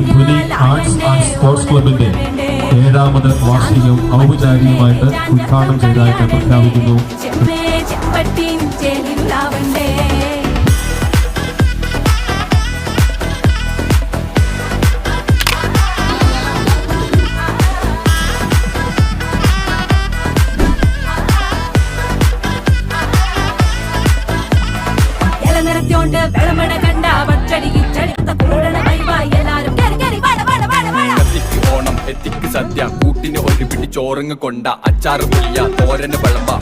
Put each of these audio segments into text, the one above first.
Dhwani arts and sports ക്ലബിന്റെ ഏഴാമത് വാർഷികം ഔപചാരികമായിട്ട് ഉദ്ഘാടനം ചെയ്തതായിട്ട് പ്രഖ്യാപിക്കുന്നു. ചെമ്മേ ചെമ്പട്ടിയും സദ്യ കൂട്ടിന് ഒരു പിടി ചോറങ്ങ് കൊണ്ട അച്ചാറ് പുല്ല തോരന് വിളമ്പിക്ക്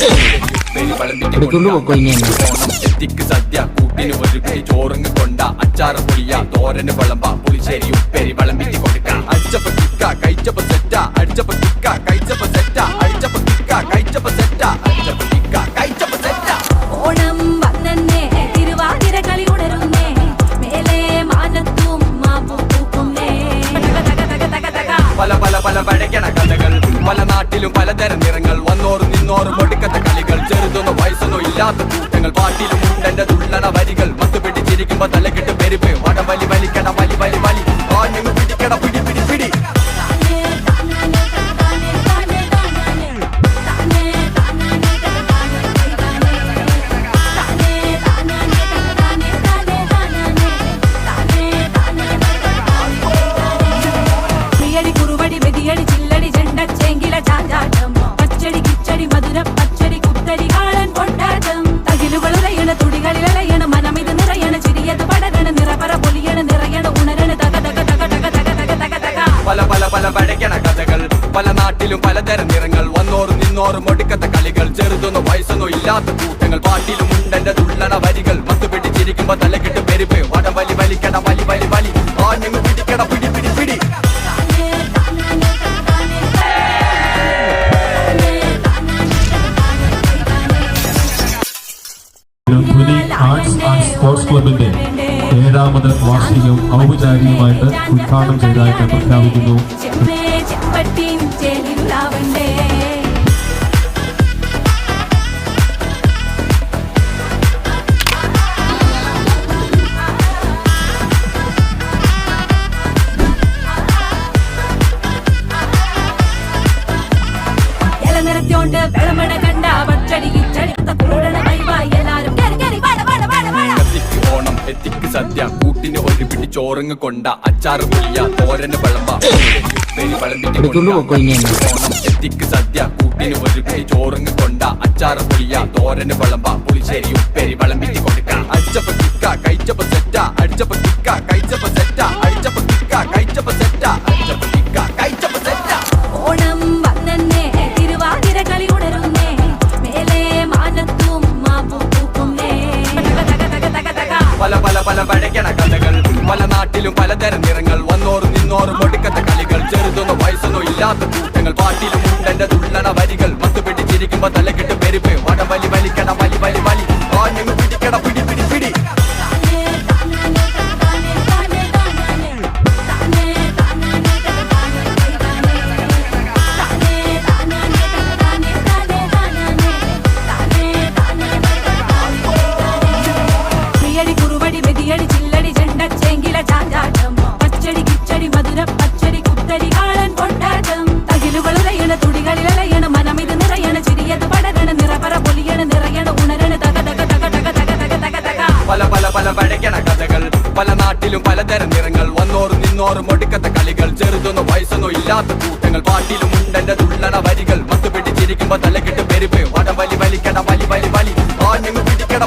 സദ്യ കൂട്ടിന് ഒരു പിടി ചോറങ്ങ് കൊണ്ട അച്ചാറ് പുളിയ തോരന് വിളമ്പ. പുളിശ്ശേരി ഉപ്പേരി വിളമ്പിട്ട് കൊടുക്ക. അടിച്ചപ്പ കിക്ക കഴിച്ചപ്പ സെറ്റ. അടിച്ചപ്പ കിക്ക കഴിച്ചപ്പ സെറ്റ. പലതരം നിറങ്ങൾ വന്നോറും നിന്നോറും ഒടുക്കത്തെ കളികൾ. ചെറുതൊന്നും വയസ്സൊന്നും ഇല്ലാത്ത കൂട്ടങ്ങൾ. പാട്ടിലും ഉണ്ടെന്റെ തുള്ളണ വരികൾ. മത്തുപിടിച്ചിരിക്കുമ്പോ തലക്കെട്ട് പെരുപ്പ്. വടവലി വലിക്കണ വലി വലി പല നാട്ടിലും പലതരം നിറങ്ങൾ. വന്നോറും നിന്നോറും ഒടുക്കത്തെ കളികൾ. ചെറുതൊന്നും വയസ്സൊന്നും ഇല്ലാത്ത കൂട്ടങ്ങൾ. പാട്ടിലും ഉണ്ടെന്റെ തുള്ളണ വരികൾ. മത്ത് പിടിച്ചിരിക്കുമ്പോ തലക്കെട്ട് പെരുപ്പ്. വടവലി വലിക്കട വലി വലി വലി ആഞ്ഞങ്ങ് പിടിക്കട പിടി പിടി പിടി. ആർട്സ് ആൻഡ് സ്പോർട്സ് ക്ലബിന്റെ ഏഴാമത് വാർഷികം ഔപചാരികമായിട്ട് ഉദ്ഘാടനം ചെയ്തതായിട്ട് പ്രഖ്യാപിക്കുന്നു. പറ്റിഞ്ചേ ഇരുളാവണ്ടേ വെള്ളമണ കണ്ട വട്ടടി ചടിത്ത എല്ലാരും വാട ഓണം എത്തിക്ക് സദ്യ. കൂട്ടിന് ഒരു പിടി ചോറങ്ങ് കൊണ്ട അച്ചാറ് പുളിയ തോരന് എന്നെ. ഓണം എത്തിക്ക് സദ്യ. കൂട്ടിന് ഒരു പിടി ചോറങ്ങ് കൊണ്ട അച്ചാറ് പുളിയ തോരന് വിളമ്പ. പുളിശ്ശേരി ഉപ്പേരി വിളമ്പിട്ട് കൊടുക്ക. അച്ചപ്പ കിക്ക കഴിച്ചപ്പ സെറ്റ. അടിച്ചപ്പ കിക്ക വലി വലിക്കട പല വഴക്കണ കഥകൾ പല നാട്ടിലും പലതരം നിറങ്ങൾ വന്നോറും നിന്നോറും ഒടുക്കത്ത കളികൾ. ചെറുതൊന്നും വയസ്സൊന്നും ഇല്ലാത്ത കൂട്ടങ്ങൾ. പാട്ടിലും ഉണ്ടെന്റെ തുള്ളണ വരികൾ. പത്ത് പിടിച്ചിരിക്കുമ്പോ തലക്കെട്ട് പെരുപ്പ്. വടം വലി വലിക്കട വലി വലി വലി. ആഞ്ഞങ്ങ് പിടിക്കട